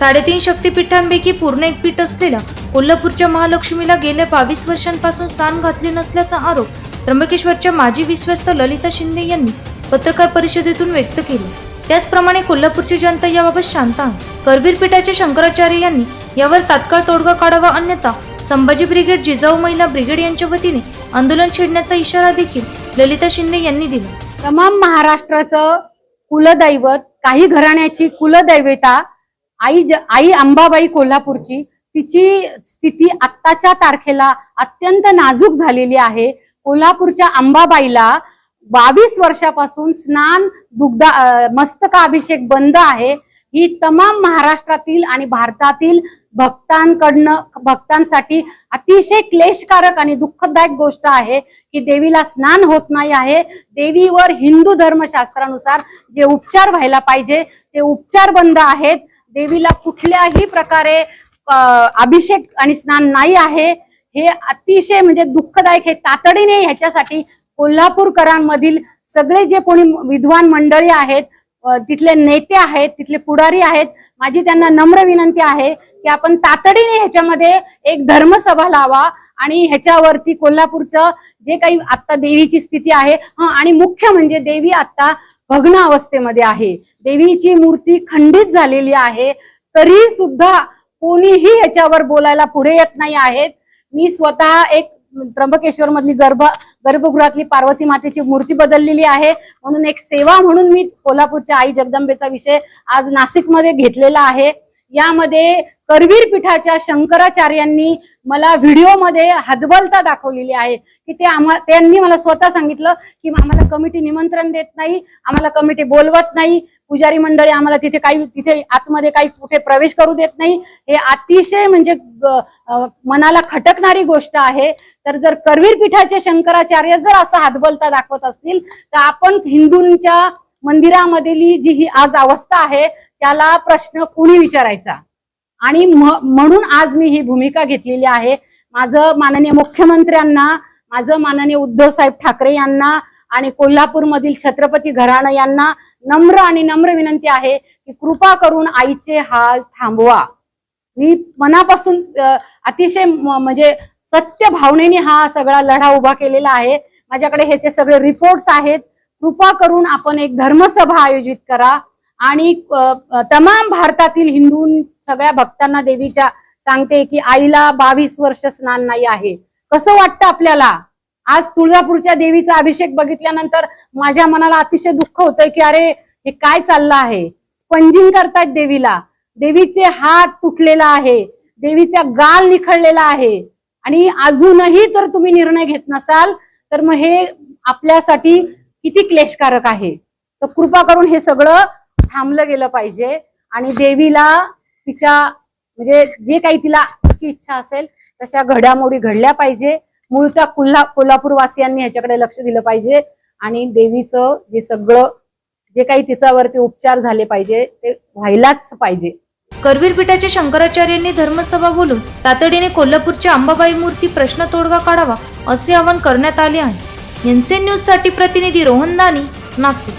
साडेतीन शक्तिपीठांपैकी पूर्ण एक पीठ असलेल्या कोल्हापूरच्या महालक्ष्मीला गेल्या बावीस वर्षांपासून स्थान घातले नसल्याचा आरोप त्र्यंबकेश्वरच्या माजी विश्वस्त ललिता शिंदे यांनी पत्रकार परिषदेतून व्यक्त केला. त्याचप्रमाणे कोल्हापूरची जनता याबाबत शांत आहे करवीर पीठाचे शंकराचार्य यांनी यावर तात्काळ तोडगा काढावा अन्यथा संभाजी ब्रिगेड जिजाऊ महिला ब्रिगेड यांच्या वतीने आंदोलन छेडण्याचा इशारा देखील ललिता शिंदे यांनी दिला. तमाम महाराष्ट्राचं कुलदैवत काही घराण्याची कुलदैवता आई ज आई अंबाबाई कोल्हापूरची तिची स्थिती आत्ताच्या तारखेला अत्यंत नाजूक झालेली आहे. कोल्हापूरच्या अंबाबाईला बावीस वर्षापासून स्नान दुग्धा मस्तकाभिषेक बंद आहे. ही तमाम महाराष्ट्रातील आणि भारतातील भक्तांकडनं भक्तांसाठी अतिशय क्लेशकारक आणि दुःखदायक गोष्ट आहे की देवीला स्नान होत नाही आहे. देवीवर हिंदू धर्मशास्त्रानुसार जे उपचार व्हायला पाहिजे ते उपचार बंद आहेत. देवीला कुठल्याही प्रकारे अभिषेक आणि स्नान नाही आहे हे अतिशय म्हणजे दुःखदायक हे तातडीने ह्याच्यासाठी कोल्हापूरकरांमधील सगळे जे कोणी विद्वान मंडळी आहेत तिथले नेते आहेत तिथले पुढारी आहेत माझी त्यांना नम्र विनंती आहे की आपण तातडीने ह्याच्यामध्ये एक धर्मसभा लावा आणि ह्याच्यावरती कोल्हापूरचं जे काही आत्ता देवीची स्थिती आहे हं, आणि मुख्य म्हणजे देवी आत्ता भग्न अवस्थेमध्ये आहे. देवीची मूर्ती खंडित झालेली आहे. तरी सुद्धा कोणीही ह्याच्यावर बोलायला पुढे येत नाही आहेत. मी स्वतः एक त्र्यंबकेश्वर मधली गर्भ गर्भगृहातली पार्वती मातेची मूर्ती बदललेली आहे. म्हणून एक सेवा म्हणून मी कोल्हापूरच्या आई जगदंबेचा विषय आज नाशिकमध्ये घेतलेला आहे. यामध्ये करवीर पीठाच्या शंकराचार्यांनी मला व्हिडिओमध्ये हदबलता दाखवलेली आहे की ते आम्हा त्यांनी मला स्वतः सांगितलं की आम्हाला कमिटी निमंत्रण देत नाही आम्हाला कमिटी बोलवत नाही पुजारी मंडळी आम्हाला तिथे काही तिथे आतमध्ये काही कुठे प्रवेश करू देत नाही. हे अतिशय म्हणजे मनाला खटकणारी गोष्ट आहे. तर जर करवीर पीठाचे शंकराचार्य जर असं हातबलता दाखवत असतील तर आपण हिंदूंच्या मंदिरामधली जी ही आज अवस्था आहे त्याला प्रश्न कुणी विचारायचा? आणि म्हणून आज मी ही भूमिका घेतलेली आहे. माझं माननीय मुख्यमंत्र्यांना माझं माननीय उद्धव साहेब ठाकरे यांना आणि कोल्हापूरमधील छत्रपती घराणं यांना नम्र आणि नम्र विनंती आहे की कृपा करून आईचे हाल थांबवा. मी मनापासून अतिशय म्हणजे सत्य भावनेने हा सगळा लढा उभा केलेला आहे. माझ्याकडे ह्याचे सगळे रिपोर्ट्स आहेत. कृपा करून आपण एक धर्मसभा आयोजित करा आणि तमाम भारतातील हिंदू सगळ्या भक्तांना देवीच्या सांगते की आईला बावीस वर्ष स्नान नाही आहे. कसं वाटतं आपल्याला? आज तुळजापूरच्या देवीचा अभिषेक बघितल्यानंतर माझ्या मनाला अतिशय दुःख होतंय की अरे हे काय चाललं आहे? स्पंजिंग करतायत देवीला. देवीचे हात तुटलेला आहे. देवीचा गाल निखळलेला आहे. आणि अजूनही तर तुम्ही निर्णय घेत नसाल तर मग हे आपल्यासाठी किती क्लेशकारक आहे. तर कृपा करून हे सगळं थांबलं गेलं पाहिजे आणि देवीला तिच्या म्हणजे जे काही तिला तिची इच्छा असेल तशा घडामोडी घडल्या पाहिजे. मुळत्या कोल्हा कोल्हापूरवासियांनी ह्याच्याकडे लक्ष दिलं पाहिजे. आणि देवीचं जे सगळं जे काही तिच्यावरती उपचार झाले पाहिजे ते व्हायलाच पाहिजे. करवीर पीठाचे शंकराचार्यांनी धर्मसभा बोलून तातडीने कोल्हापूरची अंबाबाई मूर्ती प्रश्न तोडगा काढावा असे आवाहन करण्यात आले आहे. एनसीएन न्यूजसाठी प्रतिनिधी रोहन दानी नाशिक.